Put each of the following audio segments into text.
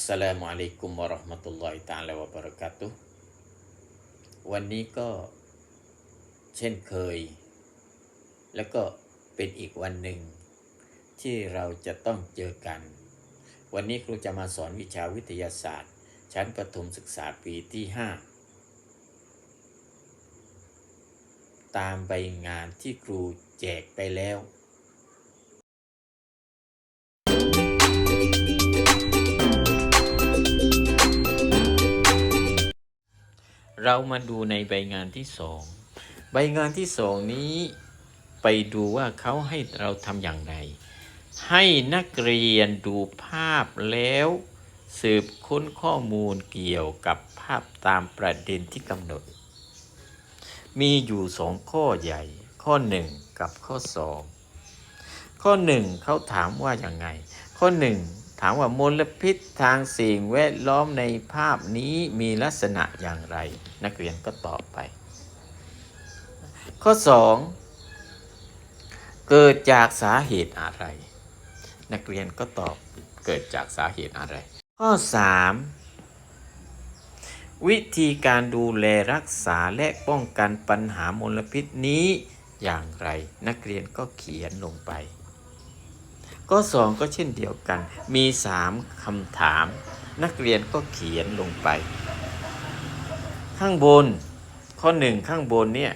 อัสสลามุอะลัยกุมวะเราะห์มะตุลลอฮิตะอาลาวะบะเราะกาตุฮ์วันนี้ก็เช่นเคย แล้วก็เป็นอีกวันหนึ่ง ที่เราจะต้องเจอกัน วันนี้ครูจะมาสอนวิชาวิทยาศาสตร์ ชั้นประถมศึกษาปีที่ 5 ตามใบงานที่ครูแจกไปแล้ว เรามาดูในใบงานที่สองใบงานที่สองนี้ไปดูว่าเขาให้เราทำอย่างไร ให้นักเรียนดูภาพแล้ว สืบค้นข้อมูลเกี่ยวกับภาพตามประเด็นที่กำหนด มีอยู่สองข้อใหญ่ ข้อหนึ่งกับข้อสองข้อหนึ่งเขาถามว่าอย่างไง ข้อหนึ่ง ถามว่ามลพิษทางสิ่งแวดล้อมในภาพนี้มีลักษณะอย่างไร นักเรียนก็ตอบไป ข้อ 2 เกิดจากสาเหตุอะไร นักเรียนก็ตอบเกิดจากสาเหตุอะไร ข้อ 3 วิธีการดูแลรักษาและป้องกันปัญหามลพิษนี้อย่างไร นักเรียนก็เขียนลงไป ข้อ 2 ก็เช่นเดียวกัน มี 3คำถาม นักเรียนก็เขียนลงไป ข้างบน ข้อ 1 ข้างบนเนี่ย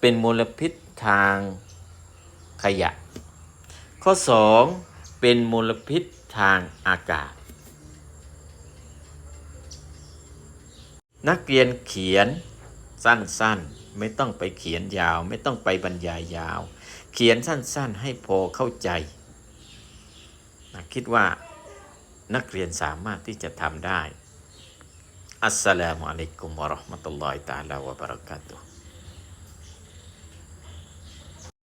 เป็นมลพิษทางขยะ ข้อ 2 เป็นมลพิษทางอากาศ นักเรียนเขียนสั้นๆ ไม่ต้องไปเขียนยาว ไม่ต้องไปบรรยายยาว เขียนสั้นๆให้พอเข้าใจนะคิดว่านักเรียนสามารถที่จะทำได้อัสสลามุอะลัยกุมวะเราะห์มะตุลลอฮิตะอาลาวะบะเราะกาตุฮ์